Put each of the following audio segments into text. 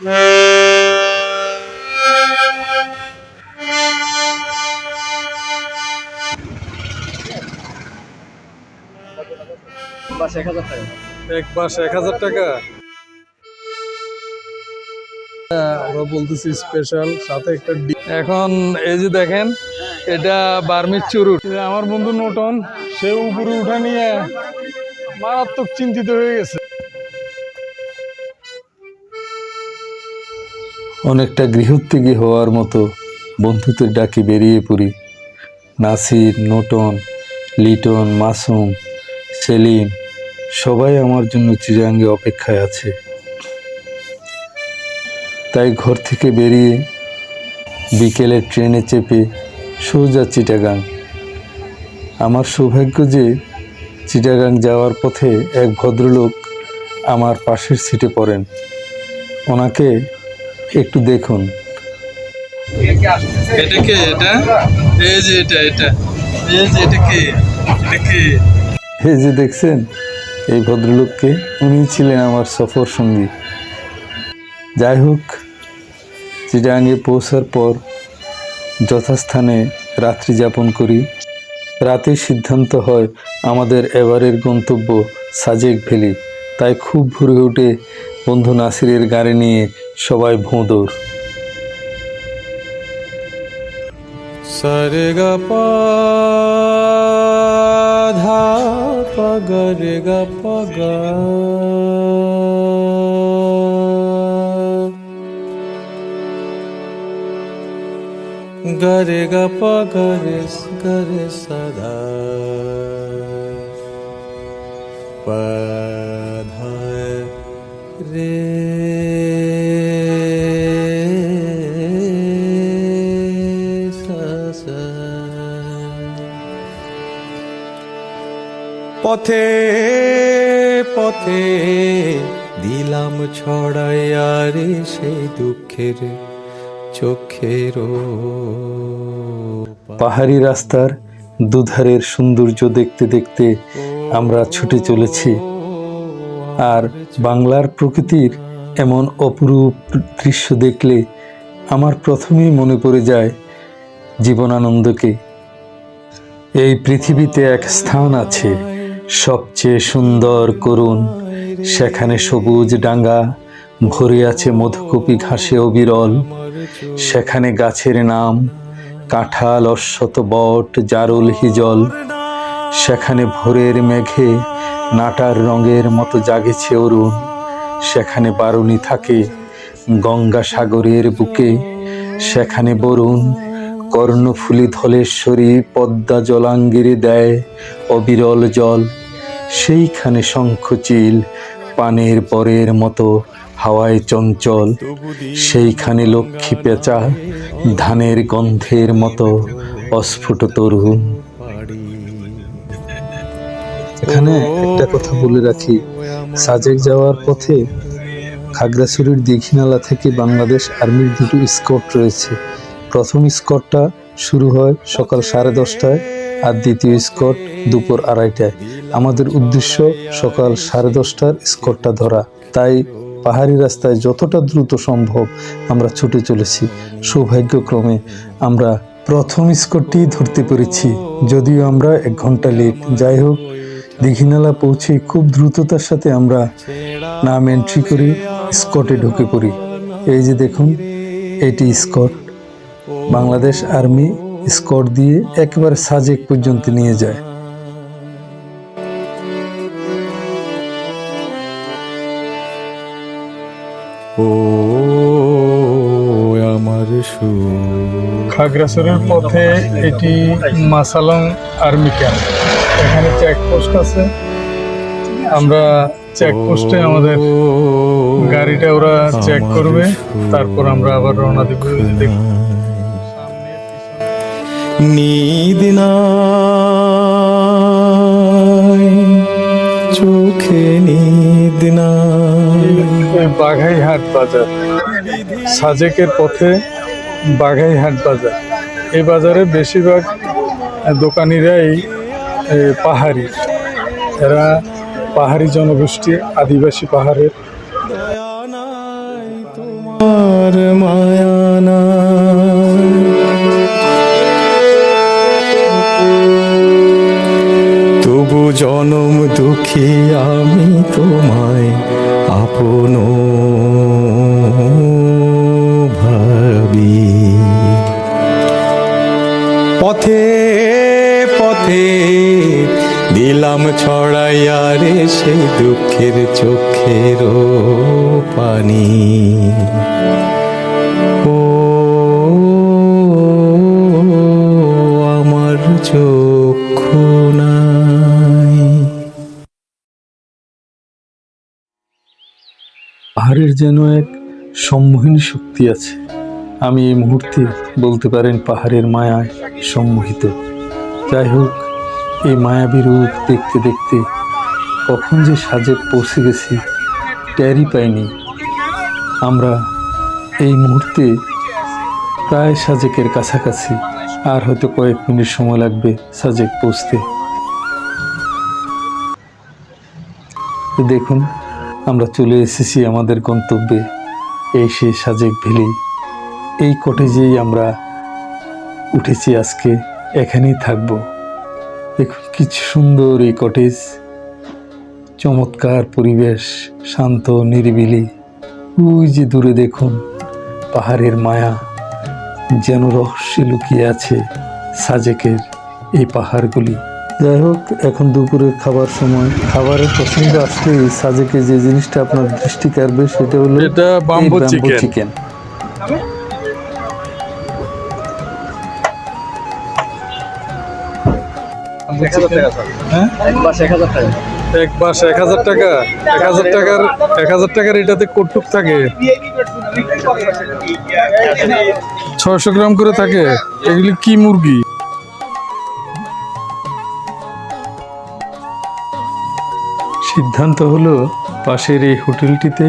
এক বলতেছি স্পেশাল সাথে একটা এখন এই যে দেখেন, এটা বার্মির চুরুট। আমার বন্ধু নোটন, সে উপরে উঠা নিয়ে মারাত্মক চিন্তিত হয়ে গেছে। অনেকটা গৃহত্যাগী হওয়ার মতো বন্ধুদের ডাকে বেরিয়ে পড়ি। নাসির, নোটন, লিটন, মাসুম সেলিম সবাই আমার জন্য চিরাঙ্গে অপেক্ষায় আছে। তাই ঘর থেকে বেরিয়ে বিকেলে ট্রেনে চেপে সোজা চিটাগাং। আমার সৌভাগ্য যে চিটাগাং যাওয়ার পথে এক ভদ্রলোক আমার পাশের সিটে পড়েন। ওনাকে একটু দেখুন। এটা কে এটা? এই যে এটা এটা। এই যে এটা কে? এটা কে? এই যে দেখছেন এই ভদ্রলোককে উনি ছিলেন আমার সফর সঙ্গী। যাই হোক চিটাঙ্গে পৌঁছার পর যথাস্থানে রাত্রি যাপন করি। রাতে সিদ্ধান্ত হয় আমাদের এবারের গন্তব্য সাজেক ভ্যালি। তাই খুব ভোরে উঠে বন্ধু নাসিরের গাড়ি নিয়ে সবাই ভোঁদৌড় সরে গ প ধা প গ রে গ প গ গ রে গ প পথে পথে দিলাম ছড়াইয়া রে সেই দুঃখের চোখের পাহাড়ি রাস্তার দুধারের সৌন্দর্য দেখতে দেখতে আমরা ছুটে চলেছি। আর বাংলার প্রকৃতির এমন অপরূপ দৃশ্য দেখলে আমার প্রথমেই মনে পড়ে যায় জীবনানন্দকে। এই পৃথিবীতে এক স্থান আছে। সবচেয়ে সুন্দর করুণ। সেখানে সবুজ ডাঙ্গা, ভরে আছে মধুকপি ঘাসে অবিরল সেখানে গাছের নাম, কাঁঠাল অশ্বত বট, জারুল, হিজল। সেখানে ভোরের মেঘে নাটার রঙের মতো জাগেছে অরুণ। সেখানে বারুণী থাকে গঙ্গা সাগরের বুকে। সেখানে বরুণ কর্ণফুলি ধলেশ্বরী পদ্মা জলাঙ্গিরে দেয় অবিরল জল। সেইখানে শঙ্খচিল, পানের পরের মতো হাওয়ায় চঞ্চল, সেইখানে লক্ষ্মী পেঁচা, ধানের গন্ধের মতো অস্ফুট তরুণ। এখানে একটা কথা বলে রাখি, সাজেক যাওয়ার পথে খাগড়াছড়ির দীঘিনালা থেকে বাংলাদেশ আর্মির দুটো স্কট রয়েছে। প্রথম স্কটটা শুরু হয় সকাল সাড়ে দশটায় আর দ্বিতীয় স্কট দুপুর আড়াইটায়। আমাদের উদ্দেশ্য সকাল সাড়ে দশটার স্কটটা ধরা। তাই পাহাড়ি রাস্তায় যতটা দ্রুত সম্ভব আমরা ছুটে চলেছি। সৌভাগ্যক্রমে আমরা প্রথম স্কটটি ধরতে পেরেছি। যদিও আমরা এক ঘণ্টা লেট যাই হোক, দীঘিনালা পৌঁছে খুব দ্রুততার সাথে আমরা নাম এন্ট্রি করি স্কটে ঢুকে পড়ি। এই যে দেখুন, এটি স্কট বাংলাদেশ আর্মি স্কট দিয়ে একেবারে সাজেক পর্যন্ত নিয়ে যায়। ও আমার খাগড়াছড়ির পথে এটি মাসালং আর্মি ক্যাম্প। এখানে চেকপোস্ট আছে। আমরা চেকপোস্টে আমাদের গাড়িটা ওরা চেক করবে। তারপর আমরা আবার রওনা দিব। নিদ চোখে নিদ বাঘাইহাট বাজার। সাজেকের পথে বাঘাইহাট বাজার। এই বাজারে বেশিরভাগ দোকানিরাই পাহাড়ি। এরা পাহাড়ি জনগোষ্ঠী, আদিবাসী পাহাড়ের জনম দুঃখী আমি তোমায় আপন ভাবি। পথে পথে দিলাম ছড়াইয়া রে সেই দুঃখের চোখের পানি। ও পাহাড়ের যেন এক সম্মোহিনী শক্তি আছে। আমি এই মুহূর্তে বলতে পারেন পাহাড়ের মায়ায় সম্মোহিত। যাই হোক, এই মায়াবী রূপ দেখতে দেখতে কখন যে সাজে পৌঁছে গেছি ট্যারি পাইনি। আমরা এই মুহূর্তে প্রায় সাজেকের কাছাকাছি, আর হয়তো কয়েক মিনিট সময় লাগবে সাজেক পৌঁছতে। দেখুন আমরা চলে এসেছি আমাদের গন্তব্যে। এই সে সাজেক ভ্যালি। এই কটেজেই আমরা উঠেছি আজকে। এখানেই থাকব। দেখুন কি সুন্দর এই কটেজ। চমৎকার পরিবেশ, শান্ত, নিরিবিলি। ওই যে দূরে দেখুন, পাহাড়ের মায়া যেন রহস্যে লুকিয়ে আছে সাজেকের এই পাহাড়গুলি। যাই হোক এখন দুপুরের খাবার সময়। খাবারের পছন্দ আসলেই সাজেকে যে জিনিসটা আপনার দৃষ্টি কাড়বে সেটা হলো এটা বাম্বু চিকেন চিকেন হ্যাঁ এক হাজার টাকা। এক হাজার টাকার এক হাজার টাকার এটাতে কটুক থাকে। ছয়শো গ্রাম করে থাকে। এগুলি কি মুরগি? সিদ্ধান্ত হলো, পাশের এই হোটেলটিতে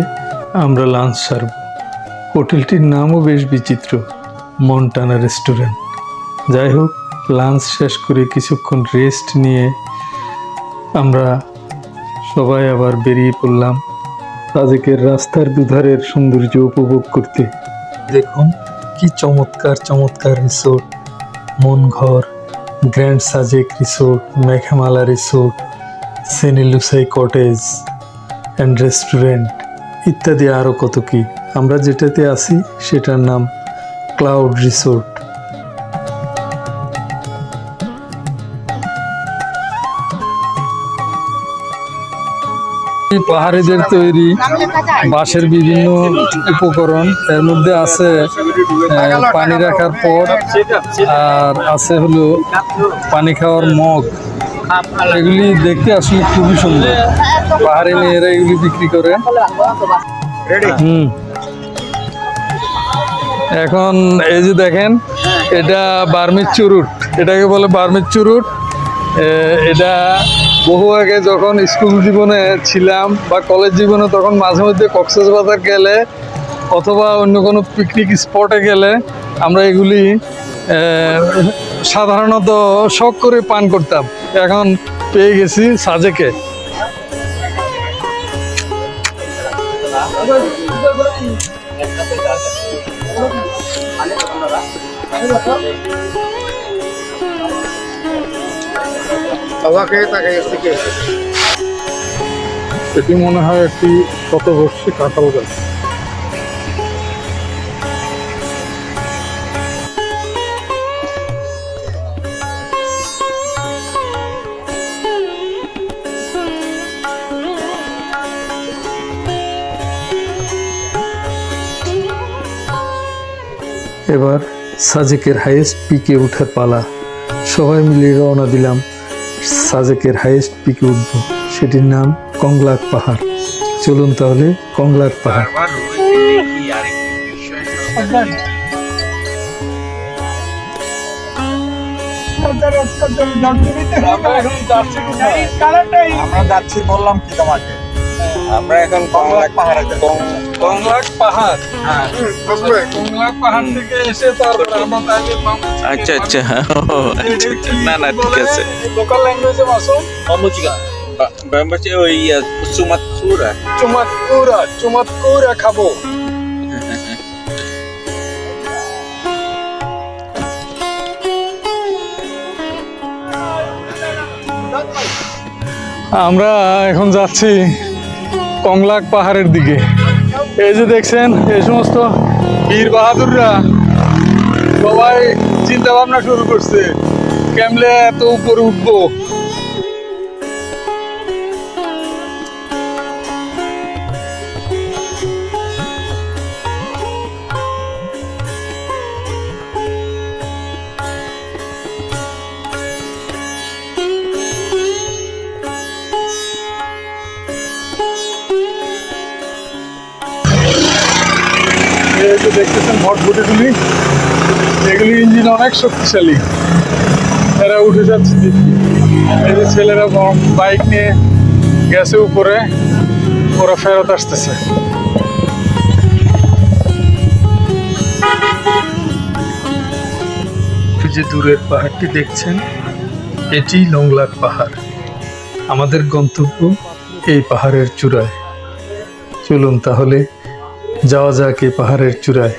আমরা লাঞ্চ সারব। হোটেলটির নামও বেশ বিচিত্র, মন্টানা রেস্টুরেন্ট। যাই হোক লাঞ্চ শেষ করে কিছুক্ষণ রেস্ট নিয়ে আমরা সবাই আবার বেরিয়ে পড়লাম সাজেকের রাস্তার দুধারের সৌন্দর্য উপভোগ করতে। দেখুন, কি চমৎকার চমৎকার resort Mon Ghor grand Sajek resort Meghamala resort Senilusai cottage and restaurant ইত্যাদি আরও কত কি। আমরা যেটাতে আছি সেটার নাম ক্লাউড রিসোর্ট। পাহাড়িদের তৈরি বাঁশের বিভিন্ন উপকরণ, এর মধ্যে আছে পানি রাখার পট, আর আছে হলো পানি খাওয়ার মগ। এগুলি দেখতে আসলে খুবই সুন্দর। পাহাড়ি মেয়েরা এগুলি বিক্রি করে। হুম। এখন এই যে দেখেন এটা বার্মির চুরুট। এটাকে বলে বার্মির চুরুট। এটা বহু আগে যখন স্কুল জীবনে ছিলাম বা কলেজ জীবনে তখন মাঝে মধ্যে কক্সবাজার গেলে অথবা অন্য কোনো পিকনিক স্পটে গেলে আমরা এগুলি সাধারণত শখ করে পান করতাম। এখন পেয়ে গেছি সাজেকে। এটি মনে হয় একটি কত বর্ষে কাঁঠাল গাছ। এবার সাজেকের হাইয়েস্ট পিকে ওঠার পালা। সবাই মিলে রওনা দিলাম সাজেকের হাইয়েস্ট পিকে উঠব। সেটির নাম কংলাক পাহাড়। চলুন তাহলে কংলাক পাহাড়? আমরা যাচ্ছি বললাম কি তোমাকে? আমরা এখন কংলাক পাহাড়ে কংলাক পাহাড়? কংলাক পাহাড় থেকে এসে তারপর আমরা তাইলে আচ্ছা আচ্ছা আচ্ছা আচ্ছা না না ঠিক আছে। লোকাল ল্যাঙ্গুয়েজে মাসো Pembaca Pembaca ওই Sumatera চুমাতকুরা চুমাতকুরা খাব। আমরা এখন যাচ্ছি কংলাক পাহাড়ের দিকে। এই যে দেখছেন, এই সমস্ত বীর বাহাদুররা সবাই চিন্তা ভাবনা শুরু করছে কেমলে এত উপরে উঠবো? এই যে দেখতেছেন ভটভটিগুলি এগুলি ইঞ্জিন অনেক শক্তিশালী। এরা উঠে যাচ্ছে। এই যে ছেলেরা বাইক নিয়ে গেছে উপরে, ওরা ফেরত আসতেছে। যে দূরের পাহাড়টি দেখছেন, এটি লংলাক পাহাড়। আমাদের গন্তব্য এই পাহাড়ের চূড়ায়। চলুন তাহলে যাওয়া যাক এই পাহাড়ের চূড়ায়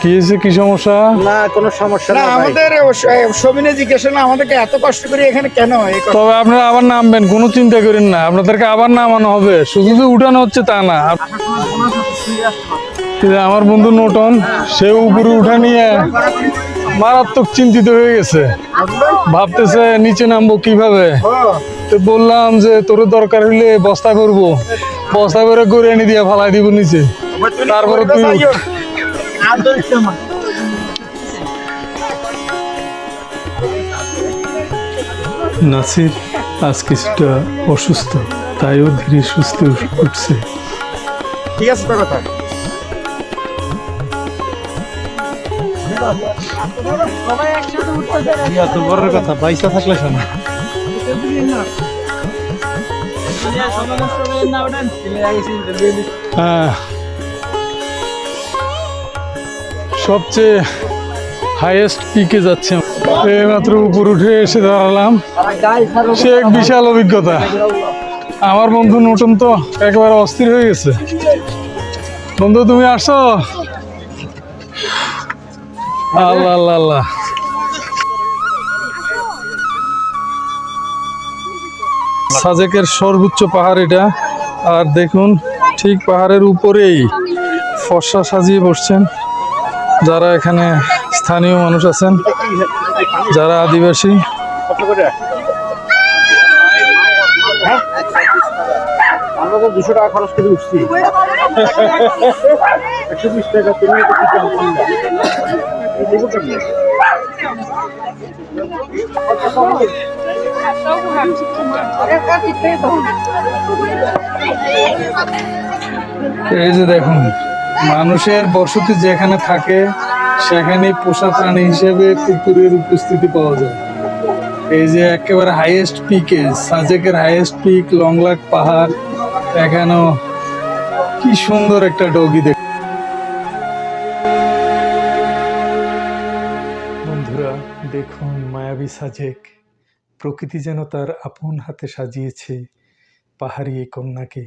কি হয়েছে? কি সমস্যা? না কোনো সমস্যা না আমাদের সবিনে জিজ্ঞেস না আমাদেরকে এত কষ্ট করে এখানে কেন তবে আপনারা আবার নামবেন কোনো চিন্তা করেন না। আপনাদেরকে আবার নামানো হবে। শুধু উঠানো হচ্ছে তা না। আমার বন্ধু নোটন সে উপরে উঠা নিয়ে মারাত্মক চিন্তিত হয়ে গেছে। ভাবতেছে নিচে নামবো কীভাবে? তো বললাম যে তোর দরকার হইলে বস্তা করব। বস্তা করে করে এনে দিয়ে ফালাই দিব নিচে। তারপরে তুই। নাসির আজ কিছুটা অসুস্থ তাইও ধীরে সুস্থে উঠছে। ঠিক আছে তো কথা। এত বড় কথা পয়সা থাকলে শোনা। হ্যাঁ। সবচেয়ে হাইয়েস্ট পিকে যাচ্ছে। এই মাত্র উপর উঠে এসে দাঁড়ালাম। সে এক বিশাল অভিজ্ঞতা। আমার বন্ধু নতুন তো একেবারে অস্থির হয়ে গেছে। বন্ধু, তুমি আসো আল্লাহ আল্লাহ আল্লাহ। সাজেকের সর্বোচ্চ পাহাড় এটা। আর দেখুন, ঠিক পাহাড়ের উপরেই ফর্সা সাজিয়ে বসছেন। যারা এখানে স্থানীয় মানুষ আছেন, যারা আদিবাসী দুশো টাকা খরচ করে উঠছি? এই যে দেখুন মানুষের বসতি যেখানে থাকে সেখানে পোষা প্রাণী হিসেবে কুকুরের উপস্থিতি পাওয়া যায়। এই যে একেবারে হাইয়েস্ট পিকে সাজেকের হাইয়েস্ট পিক লংলাক পাহাড়, এখানেও কি সুন্দর একটা ডগি দেখ বন্ধুরা, দেখুন মায়াবী সাজেক। প্রকৃতি যেন তার আপন হাতে সাজিয়েছে পাহাড়ি এই কন্যাকে।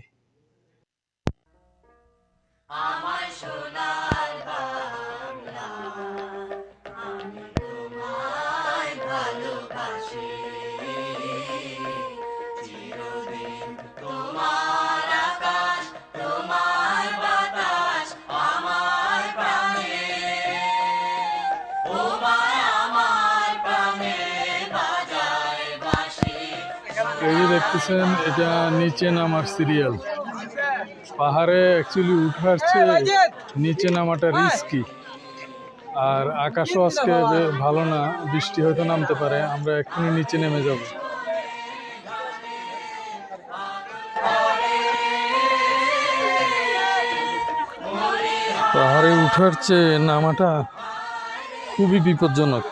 দেখতেছেন, এটা নিচে নামার সিরিয়াল পাহাড়ে অ্যাকচুয়ালি উঠার চেয়ে নিচে নামাটা রিস্কি আর আকাশও আজকে ভালো না, বৃষ্টি হয়তো নামতে পারে, আমরা এক্ষুনি নিচে নেমে যাব। পাহাড়ে উঠার চেয়ে নামাটা খুবই বিপজ্জনক।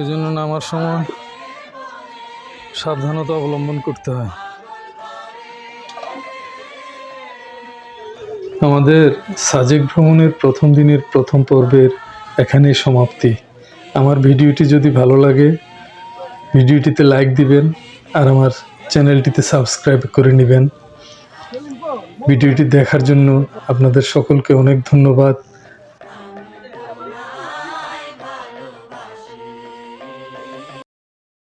এই জন্য নামার সময় সাবধানতা অবলম্বন করতে হয়। আমাদের সাজেক ভ্রমণের প্রথম দিনের প্রথম পর্বের এখানেই সমাপ্তি। আমার ভিডিওটি যদি ভালো লাগে, ভিডিওটিতে লাইক দিবেন আর আমার চ্যানেলটিতে সাবস্ক্রাইব করে নেবেন। ভিডিওটি দেখার জন্য আপনাদের সকলকে অনেক ধন্যবাদ।